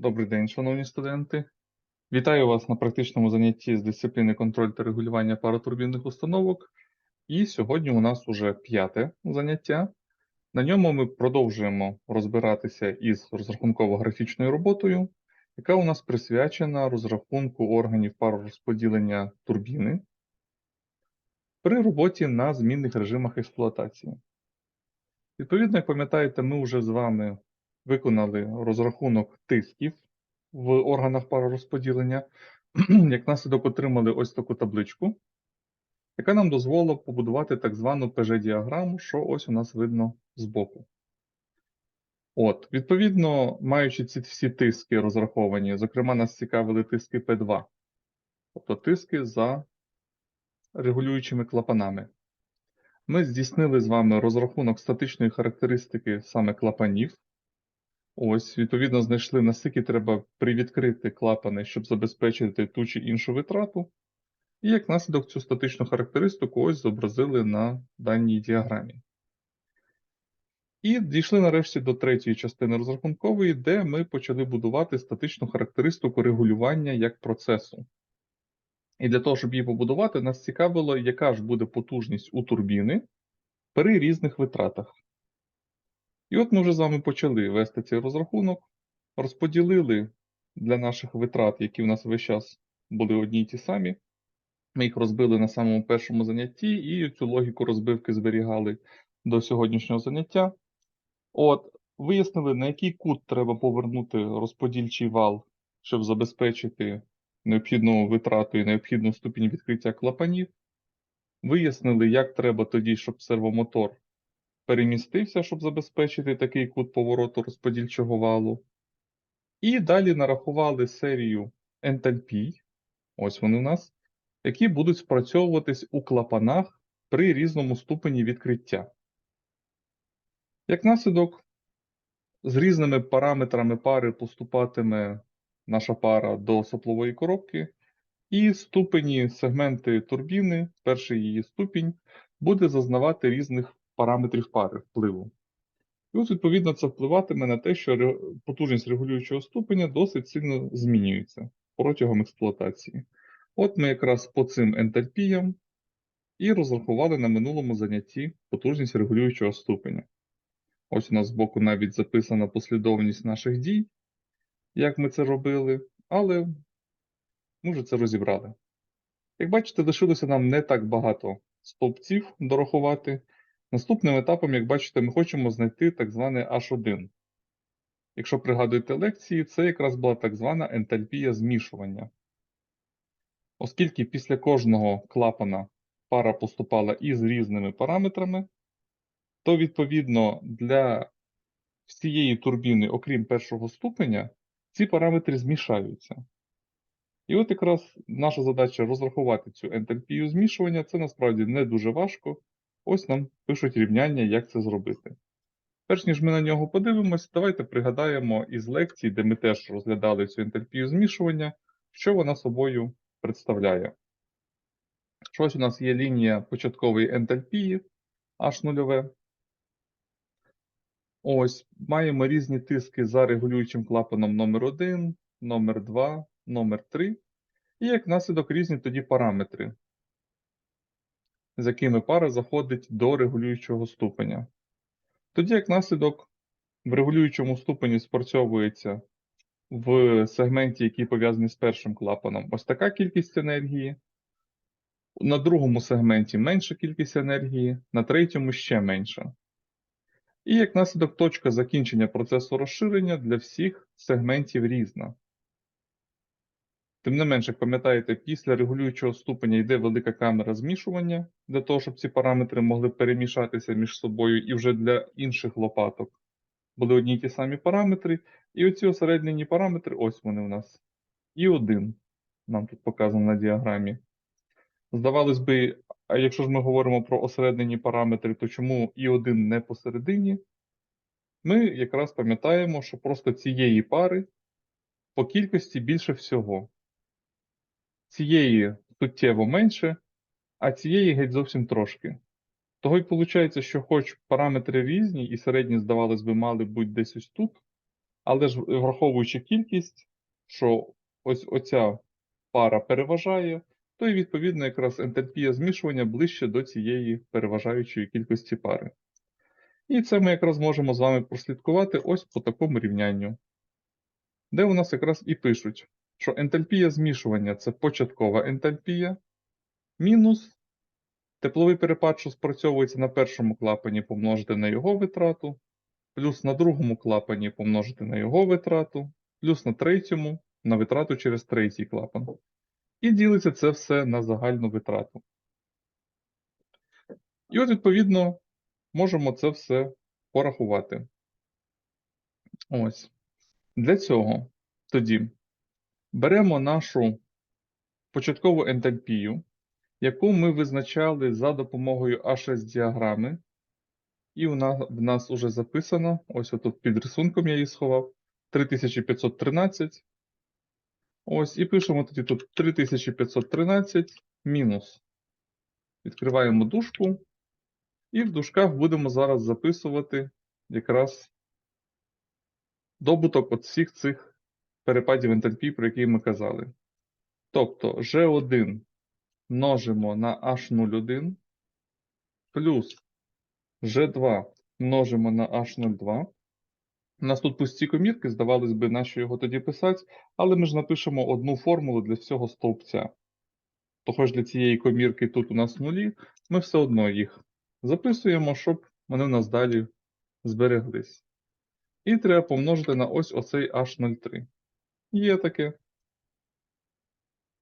Добрий день, шановні студенти. Вітаю вас на практичному занятті з дисципліни контроль та регулювання паротурбінних установок. І сьогодні у нас уже п'яте заняття. На ньому ми продовжуємо розбиратися із розрахунково-графічною роботою, яка у нас присвячена розрахунку органів паророзподілення турбіни при роботі на змінних режимах експлуатації. Відповідно, як пам'ятаєте, ми вже з вами виконали розрахунок тисків в органах паророзподілення. Як наслідок отримали ось таку табличку, яка нам дозволила побудувати так звану PG-діаграму, що ось у нас видно збоку. От, відповідно, маючи ці всі тиски розраховані, зокрема, нас цікавили тиски P2, тобто тиски за регулюючими клапанами. Ми здійснили з вами розрахунок статичної характеристики саме клапанів. Ось, відповідно, знайшли, наскільки треба привідкрити клапани, щоб забезпечити ту чи іншу витрату. І як наслідок цю статичну характеристику ось зобразили на даній діаграмі. І дійшли нарешті до третьої частини розрахункової, де ми почали будувати статичну характеристику регулювання як процесу. І для того, щоб її побудувати, нас цікавило, яка ж буде потужність у турбіни при різних витратах. І от ми вже з вами почали вести цей розрахунок, розподілили для наших витрат, які в нас весь час були одні й ті самі. Ми їх розбили на самому першому занятті і цю логіку розбивки зберігали до сьогоднішнього заняття. От, вияснили, на який кут треба повернути розподільчий вал, щоб забезпечити необхідну витрату і необхідну ступінь відкриття клапанів. Вияснили, як треба тоді, щоб сервомотор перемістився, щоб забезпечити такий кут повороту розподільчого валу. І далі нарахували серію ентальпій, ось вони у нас, які будуть спрацьовуватись у клапанах при різному ступені відкриття. Як наслідок, з різними параметрами пари поступатиме наша пара до соплової коробки, і ступені сегменти турбіни, перший її ступінь, буде зазнавати різних параметрів пари впливу. І ось, відповідно, це впливатиме на те, що потужність регулюючого ступеня досить сильно змінюється протягом експлуатації. От ми якраз по цим ентальпіям і розрахували на минулому занятті потужність регулюючого ступеня. Ось у нас збоку навіть записана послідовність наших дій, як ми це робили, але ми вже це розібрали. Як бачите, лишилося нам не так багато стовпців дорахувати. Наступним етапом, як бачите, ми хочемо знайти так зване H1. Якщо пригадуєте лекції, це якраз була так звана ентальпія змішування. Оскільки після кожного клапана пара поступала із різними параметрами, то відповідно для всієї турбіни, окрім першого ступеня, ці параметри змішаються. І от якраз наша задача розрахувати цю ентальпію змішування, це насправді не дуже важко. Ось нам пишуть рівняння, як це зробити. Перш ніж ми на нього подивимось, давайте пригадаємо із лекцій, де ми теж розглядали цю ентальпію змішування, що вона собою представляє. Що ось у нас є лінія початкової ентальпії H0. Ось маємо різні тиски за регулюючим клапаном номер 1 номер 2 номер 3 і як наслідок різні тоді параметри, з якими пара заходить до регулюючого ступеня. Тоді, як наслідок, в регулюючому ступені спрацьовується в сегменті, який пов'язаний з першим клапаном, ось така кількість енергії. На другому сегменті менша кількість енергії, на третьому ще менша. І як наслідок точка закінчення процесу розширення для всіх сегментів різна. Тим не менше, пам'ятаєте, після регулюючого ступеня йде велика камера змішування, для того, щоб ці параметри могли перемішатися між собою і вже для інших лопаток були одні й ті самі параметри. І оці осереднені параметри, ось вони у нас. І один нам тут показано на діаграмі. Здавалось би, а якщо ж ми говоримо про осереднені параметри, то чому і один не посередині? Ми якраз пам'ятаємо, що просто цієї пари по кількості більше всього. Цієї суттєво менше, а цієї геть зовсім трошки. Того й виходить, що хоч параметри різні, і середні, здавалось би, мали бути десь ось тут, Але ж враховуючи кількість, що ось оця пара переважає, то і відповідно якраз ентальпія змішування ближче до цієї переважаючої кількості пари. І це ми якраз можемо з вами прослідкувати ось по такому рівнянню, де у нас якраз і пишуть, що ентальпія змішування це початкова ентальпія, мінус тепловий перепад, що спрацьовується на першому клапані, помножити на його витрату, плюс на другому клапані помножити на його витрату, плюс на третьому на витрату через третій клапан. І ділиться це все на загальну витрату. І от, відповідно, можемо це все порахувати. Ось. Для цього тоді беремо нашу початкову ентальпію, яку ми визначали за допомогою А6 діаграми. І нас, в нас уже записано, ось отут під рисунком я її сховав, 3513. Ось, і пишемо тоді тут 3513 мінус. Відкриваємо дужку, і в дужках будемо зараз записувати якраз добуток от всіх цих перепадів ентальпії, про які ми казали. Тобто G1 множимо на H01 плюс G2 множимо на H02. У нас тут пусті комірки, здавалось би, нащо його тоді писати, але ми ж напишемо одну формулу для всього стовпця. То хоч для цієї комірки тут у нас нулі, ми все одно їх записуємо, щоб вони в нас далі збереглись. І треба помножити на ось оцей H03. Є таке.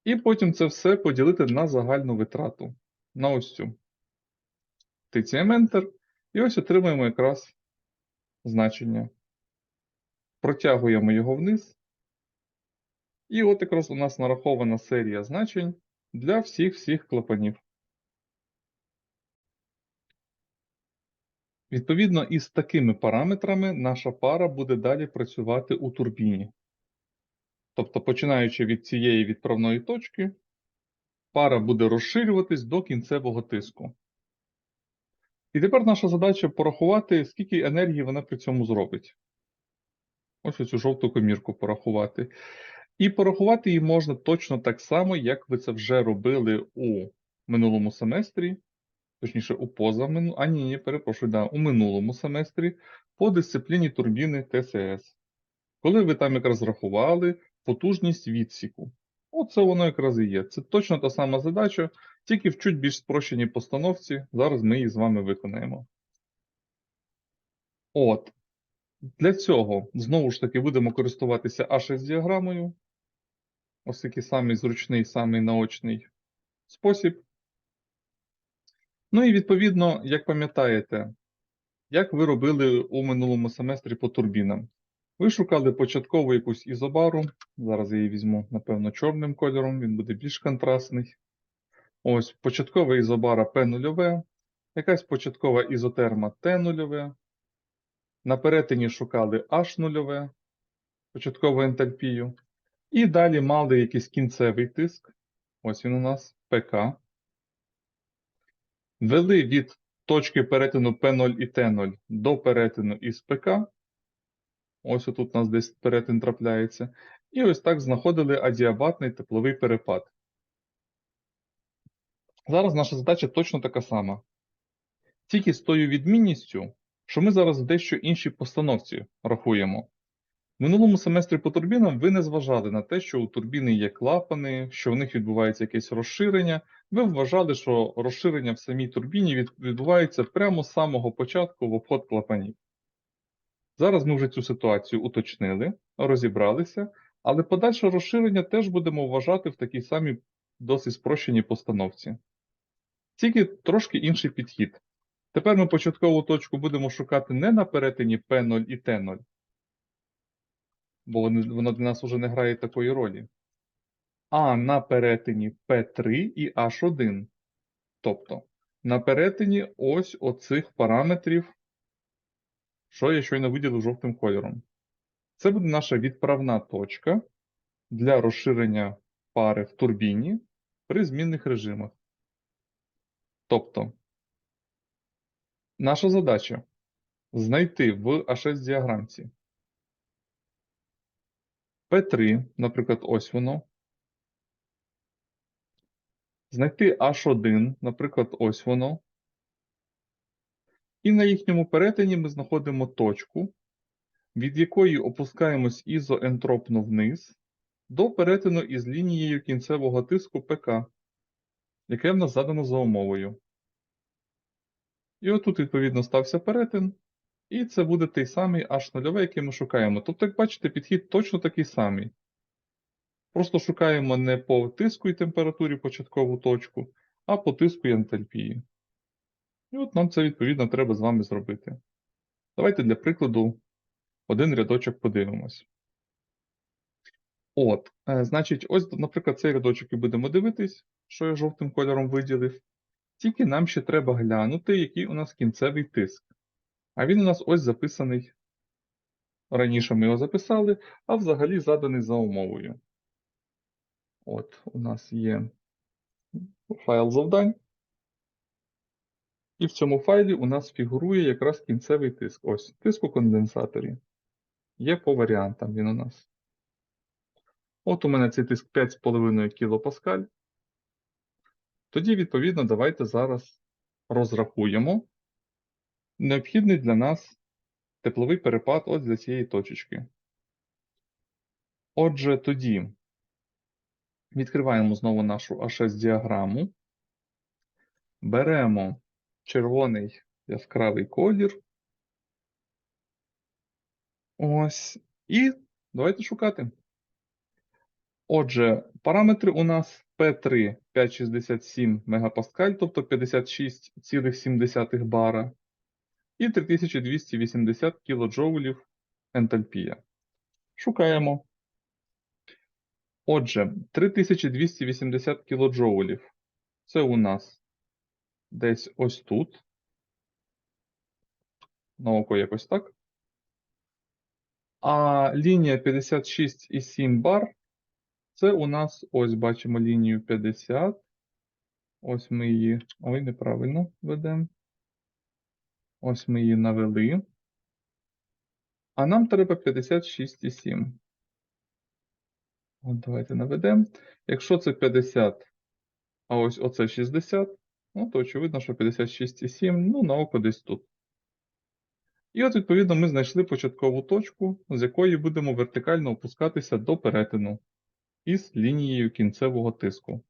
І потім це все поділити на загальну витрату. На ось цю. Тицяємо Enter. І ось отримаємо якраз значення. Протягуємо його вниз. І от якраз у нас нарахована серія значень для всіх-всіх клапанів. Відповідно, із такими параметрами наша пара буде далі працювати у турбіні. Тобто, починаючи від цієї відправної точки, пара буде розширюватись до кінцевого тиску. І тепер наша задача порахувати, скільки енергії вона при цьому зробить. Ось оцю жовту комірку порахувати. І порахувати її можна точно так само, як ви це вже робили у минулому семестрі, точніше, у позамину, а ні, ні, перепрошую, да, у минулому семестрі по дисципліні турбіни ТСС. Коли ви там якраз рахували потужність відсіку. Оце воно якраз і є. Це точно та сама задача, тільки в чуть більш спрощеній постановці. Зараз ми її з вами виконаємо. От. Для цього, знову ж таки, будемо користуватися А6-діаграмою. Ось такий самий зручний, самий наочний спосіб. Ну і відповідно, як пам'ятаєте, як ви робили у минулому семестрі по турбінам. Ви шукали початкову якусь ізобару. Зараз я її візьму, напевно, чорним кольором, він буде більш контрастний. Ось початкова ізобара P0, якась початкова ізотерма T0. На перетині шукали H0, початкову ентальпію. І далі мали якийсь кінцевий тиск. Ось він у нас ПК. Вели від точки перетину P0 і T0 до перетину із ПК. Ось тут у нас десь перетин трапляється. І ось так знаходили адіабатний тепловий перепад. Зараз наша задача точно така сама. Тільки з тою відмінністю, що ми зараз в дещо іншій постановці рахуємо. В минулому семестрі по турбінам ви не зважали на те, що у турбіни є клапани, що в них відбувається якесь розширення. Ви вважали, що розширення в самій турбіні відбувається прямо з самого початку в обход клапанів. Зараз ми вже цю ситуацію уточнили, розібралися, але подальше розширення теж будемо вважати в такій самій досить спрощеній постановці. Тільки трошки інший підхід. Тепер ми початкову точку будемо шукати не на перетині P0 і T0, бо воно для нас вже не грає такої ролі, а на перетині P3 і H1. Тобто на перетині ось оцих параметрів що я щойно виділив жовтим кольором. Це буде наша відправна точка для розширення пари в турбіні при змінних режимах. Тобто, наша задача знайти в А6 діаграмці P3, наприклад, ось воно. Знайти H1, наприклад, ось воно. І на їхньому перетині ми знаходимо точку, від якої опускаємось ізоентропно вниз до перетину із лінією кінцевого тиску ПК, яке в нас задано за умовою. І отут, відповідно, стався перетин, і це буде той самий H0, який ми шукаємо. Тобто, як бачите, підхід точно такий самий. Просто шукаємо не по тиску і температурі початкову точку, а по тиску і ентальпії. І от нам це, відповідно, треба з вами зробити. Давайте для прикладу один рядочок подивимось. От, е, значить, ось, наприклад, цей рядочок і будемо дивитись, що я жовтим кольором виділив. Тільки нам ще треба глянути, який у нас кінцевий тиск. А він у нас ось записаний. Раніше ми його записали, а взагалі заданий за умовою. От, у нас є файл завдань. І в цьому файлі у нас фігурує якраз кінцевий тиск. Ось, тиск у конденсаторі. Є по варіантам він у нас. От у мене цей тиск 5,5 кПа. Тоді, відповідно, давайте зараз розрахуємо необхідний для нас тепловий перепад ось для цієї точечки. Отже, тоді відкриваємо знову нашу А6-діаграму. Беремо червоний яскравий колір. Ось. І давайте шукати. Отже, параметри у нас P3 567 МПа, тобто 56,7 бара, і 3280 кДж ентальпія. Шукаємо. Отже, 3280 кДж це у нас десь ось тут. На око якось так. А лінія 56,7 бар це у нас ось бачимо лінію 50. Ось ми її. Ой, неправильно ведемо. Ось ми її навели. А нам треба 56,7. От давайте наведемо. Якщо це 50, а ось оце 60, ну, то очевидно, що 56,7, ну, на око десь тут. І от, відповідно, ми знайшли початкову точку, з якої будемо вертикально опускатися до перетину із лінією кінцевого тиску.